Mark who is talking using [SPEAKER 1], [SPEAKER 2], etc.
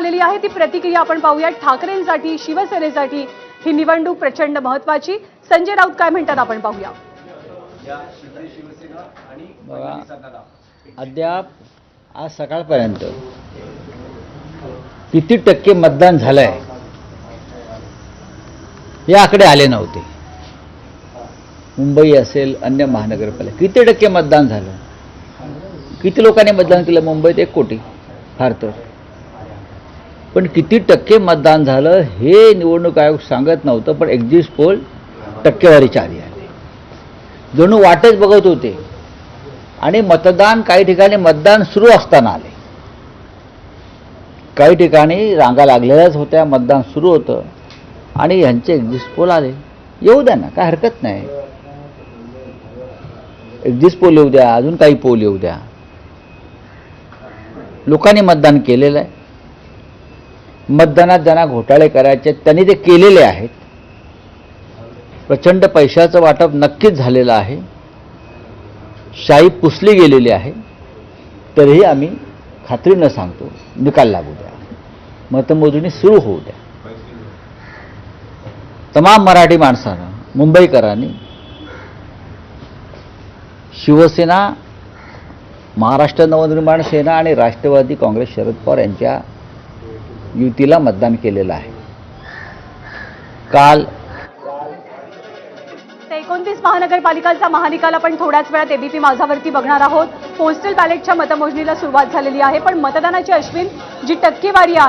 [SPEAKER 1] आलेली आहे. ती प्रतिक्रिया आपण पाहूया ठाकरेंसाठी शिवसेनेसाठी ही निवडणूक प्रचंड महत्वाची. संजय राऊत काय म्हणतात आपण पाहूया.
[SPEAKER 2] बघा अद्याप आज सकाळपर्यंत किती टक्के मतदान झालंय हे आकडे आले नव्हते. मुंबई असेल अन्य महानगरपालिका किती टक्के मतदान झालं? किती लोकांनी मतदान केलं? मुंबईत एक कोटी फार तर. पण किती टक्के मतदान झालं हे निवडणूक आयोग सांगत नव्हतं पण एक्झिट पोल टक्केवारीच्या आधी आले. जणू वाटच बघत होते. आणि मतदान काही ठिकाणी मतदान सुरू असताना आले. काही ठिकाणी रांगा लागलेल्याच होत्या मतदान सुरू होतं. आणि यांचे एक्झिट पोल आले. येऊ द्या ना काय हरकत नाही. एक्झिट पोल येऊ द्या अजून काही पोल येऊ द्या. लोकांनी मतदान केलेलं आहे. मतदानात ज्यांना घोटाळे करायचे त्यांनी ते केलेले आहेत. प्रचंड पैशाचं वाटप नक्कीच झालेलं आहे. शाही पुसली गेलेली आहे. तरीही आम्ही खात्रीनं सांगतो. निकाल लागू द्या. मतमोजणी सुरू होऊ द्या. तमाम मराठी माणसानं मुंबईकरांनी शिवसेना महाराष्ट्र नवनिर्माण सेना आणि राष्ट्रवादी काँग्रेस शरद पवार यांच्या युतीला मतदान केलेलं आहे. काल
[SPEAKER 1] तर एकोणतीस महानगरपालिकांचा महानिकाल आपण थोड्याच वेळात एबीपी माझावरती बघणार आहोत. पोस्टल बॅलेटच्या मतमोजणीला सुरुवात झालेली आहे पण मतदानाची अश्विन जी टक्केवारी आहे